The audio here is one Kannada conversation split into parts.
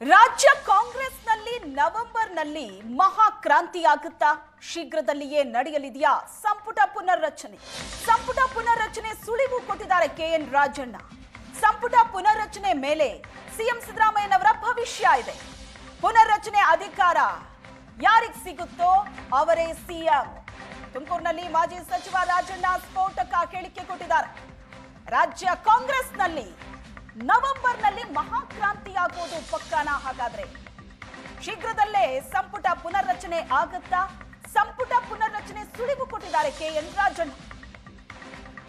ರಾಜ್ಯ ಕಾಂಗ್ರೆಸ್ನಲ್ಲಿ ನವೆಂಬರ್ನಲ್ಲಿ ಮಹಾಕ್ರಾಂತಿ ಆಗುತ್ತಾ ಶೀಘ್ರದಲ್ಲಿಯೇ ನಡೆಯಲಿದೆಯಾ ಸಂಪುಟ ಪುನರ್ರಚನೆ? ಸಂಪುಟ ಪುನರ್ರಚನೆ ಸುಳಿವು ಕೊಟ್ಟಿದ್ದಾರೆ ಕೆಎನ್ ರಾಜಣ್ಣ. ಸಂಪುಟ ಪುನರ್ರಚನೆ ಮೇಲೆ ಸಿಎಂ ಸಿದ್ದರಾಮಯ್ಯನವರ ಭವಿಷ್ಯ ಇದೆ. ಪುನರ್ರಚನೆ ಅಧಿಕಾರ ಯಾರಿಗ್ ಸಿಗುತ್ತೋ ಅವರೇ ಸಿಎಂ. ತುಮಕೂರಿನಲ್ಲಿ ಮಾಜಿ ಸಚಿವ ರಾಜಣ್ಣ ಸ್ಫೋಟಕ ಹೇಳಿಕೆ ಕೊಟ್ಟಿದ್ದಾರೆ. ರಾಜ್ಯ ಕಾಂಗ್ರೆಸ್ನಲ್ಲಿ ನವೆಂಬರ್ನಲ್ಲಿ ಮಹಾಕ್ರಾಂತಿಯಾಗುವುದು ಪಕ್ಕಾನ ಹಾಗಾದ್ರೆ? ಶೀಘ್ರದಲ್ಲೇ ಸಂಪುಟ ಪುನರ್ರಚನೆ ಆಗುತ್ತಾ? ಸಂಪುಟ ಪುನರ್ರಚನೆ ಸುಳಿವು ಕೊಟ್ಟಿದ್ದಾರೆ ಕೆಎನ್ ರಾಜನ್.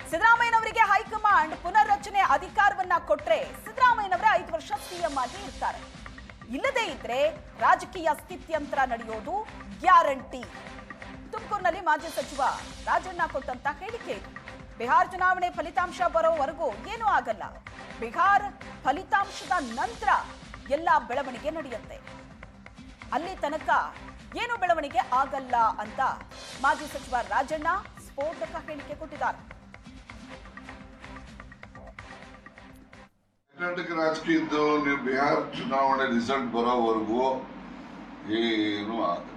ಸಿದ್ದರಾಮಯ್ಯನವರಿಗೆ ಹೈಕಮಾಂಡ್ ಪುನರ್ರಚನೆ ಅಧಿಕಾರವನ್ನ ಕೊಟ್ರೆ ಸಿದ್ದರಾಮಯ್ಯನವರೇ ಐದು ವರ್ಷ ಸಿಎಂ ಆಗಿ ಇರ್ತಾರೆ. ಇಲ್ಲದೇ ಇದ್ರೆ ರಾಜಕೀಯ ಸ್ಥಿತ್ಯಂತರ ನಡೆಯೋದು ಗ್ಯಾರಂಟಿ. ತುಮಕೂರಿನಲ್ಲಿ ಮಾಜಿ ಸಚಿವ ರಾಜಣ್ಣ ಕೊಟ್ಟಂತ ಹೇಳಿಕೆ ಬಿಹಾರ್ ಚುನಾವಣೆ ಫಲಿತಾಂಶ ಬರೋವರೆಗೂ ಏನೂ ಆಗಲ್ಲ. ಬಿಹಾರ್ ಫಲಿತಾಂಶದ ನಂತರ ಎಲ್ಲ ಬೆಳವಣಿಗೆ ನಡೆಯುತ್ತೆ. ಅಲ್ಲಿ ತನಕ ಏನು ಬೆಳವಣಿಗೆ ಆಗಲ್ಲ ಅಂತ ಮಾಜಿ ಸಚಿವ ರಾಜಣ್ಣ ಸ್ಫೋಟಕ ಹೇಳಿಕೆ ಕೊಟ್ಟಿದ್ದಾರೆ. ಕರ್ನಾಟಕ ರಾಜಕೀಯದ್ದು ನೀವು ಬಿಹಾರ್ ಚುನಾವಣೆ ರಿಸಲ್ಟ್ ಬರೋವರೆಗೂ ಏನು ಆಗಲ್ಲ.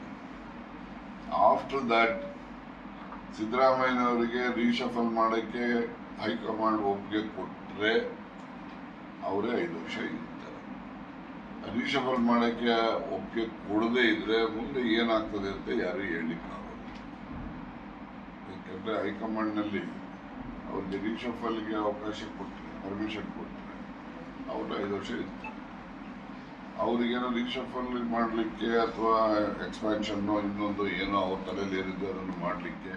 ಆಫ್ಟರ್ ದಟ್ ಸಿದ್ದರಾಮಯ್ಯನವರಿಗೆ ರೀಶಫಲ್ ಮಾಡೋಕ್ಕೆ ಹೈಕಮಾಂಡ್ ಒಪ್ಪಿಗೆ ಕೊಟ್ಟರೆ ಅವರೇ ಐದು ವರ್ಷ ಇರ್ತಾರೆ. ರೀಶಫಲ್ ಮಾಡೋಕ್ಕೆ ಒಪ್ಪಿಗೆ ಕೊಡದೇ ಇದ್ರೆ ಮುಂದೆ ಏನಾಗ್ತದೆ ಅಂತ ಯಾರು ಹೇಳಲಿಕ್ಕಾಗಲ್ಲ ಯಾಕಂದ್ರೆ ಹೈಕಮಾಂಡ್ನಲ್ಲಿ ಅವ್ರಿಗೆ ರೀಶಫಲ್ಗೆ ಅವಕಾಶ ಕೊಟ್ಟರೆ ಪರ್ಮಿಷನ್ ಕೊಟ್ಟರೆ ಅವರು ಐದು ವರ್ಷ ಇರ್ತಾರೆ. ಅವ್ರಿಗೇನೋ ರೀಶಫಲ್ ಮಾಡಲಿಕ್ಕೆ ಅಥವಾ ಎಕ್ಸ್ಪ್ಯಾನ್ಷನ್ನು ಇನ್ನೊಂದು ಏನೋ ಅವ್ರ ತಲೆಯಲ್ಲಿ ಏನಿದೆ ಅದನ್ನು ಮಾಡಲಿಕ್ಕೆ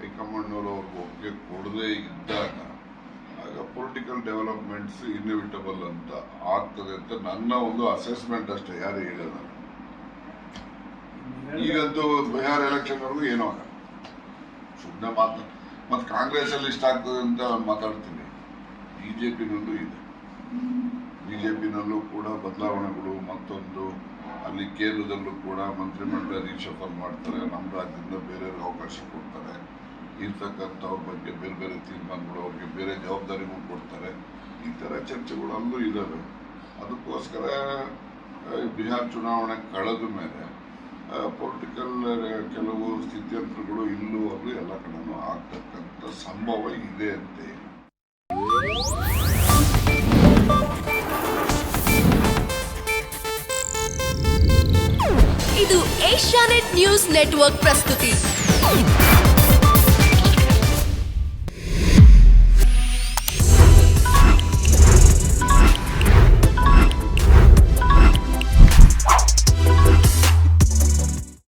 ಹೈಕಮಾಂಡ್ನವರು ಅವ್ರಿಗೆ ಒಪ್ಪಿಗೆ ಕೊಡದೇ ಇದ್ದಾಗ ಆಗ ಪೊಲಿಟಿಕಲ್ ಡೆವಲಪ್ಮೆಂಟ್ಸ್ ಇನ್ಎವಿಟಬಲ್ ಅಂತ ಆಗ್ತದೆ ಅಂತ ನನ್ನ ಒಂದು ಅಸೆಸ್ಮೆಂಟ್ ಅಷ್ಟೇ ಯಾರು ಹೇಳಲ್ಲ ಈಗಂತೂ ಬಿಹಾರ್ ಎಲೆಕ್ಷನ್ವರೆಗೂ ಏನೋ ಆಗಲ್ಲ. ಸುಮ್ಮನೆ ಮಾತು. ಮತ್ತು ಕಾಂಗ್ರೆಸ್ ಅಲ್ಲಿ ಇಷ್ಟ ಆಗ್ತದೆ ಅಂತ ಮಾತಾಡ್ತೀನಿ. ಬಿಜೆಪಿನಲ್ಲೂ ಇದೆ. ಬಿಜೆಪಿನಲ್ಲೂ ಕೂಡ ಬದಲಾವಣೆಗಳು ಮತ್ತೊಂದು ಅಲ್ಲಿ ಕೇಂದ್ರದಲ್ಲೂ ಕೂಡ ಮಂತ್ರಿಮಂಡಲ ರೀಶಫಲ್ ಮಾಡ್ತಾರೆ. ನಮ್ಮ ರಾಜ್ಯದಿಂದ ಬೇರೆಯವ್ರಿಗೆ ಅವಕಾಶ ಕೊಡ್ತಾರೆ. ಇರ್ತಕ್ಕಂಥವ್ರ ಬಗ್ಗೆ ಬೇರೆ ಬೇರೆ ತೀರ್ಮಾನಗಳು ಅವ್ರಿಗೆ ಬೇರೆ ಜವಾಬ್ದಾರಿಗಳು ಕೊಡ್ತಾರೆ. ಈ ಥರ ಚರ್ಚೆಗಳು ಅಲ್ಲೂ ಇದ್ದಾವೆ ಅದಕ್ಕೋಸ್ಕರ ಬಿಹಾರ್ ಚುನಾವಣೆ ಕಳೆದ ಮೇಲೆ ಪೊಲಿಟಿಕಲ್ ಕೆಲವು ಸ್ಥಿತ್ಯಂತರಗಳು ಇಲ್ಲೂ ಅಲ್ಲೂ ಎಲ್ಲ ಕಡೆನೂ ಆಗ್ತಕ್ಕಂಥ ಸಂಭವ ಇದೆ ಅಂತ. ಇದು ಏಷ್ಯಾನೆಟ್ ನ್ಯೂಸ್ ನೆಟ್ವರ್ಕ್ ಪ್ರಸ್ತುತಿ.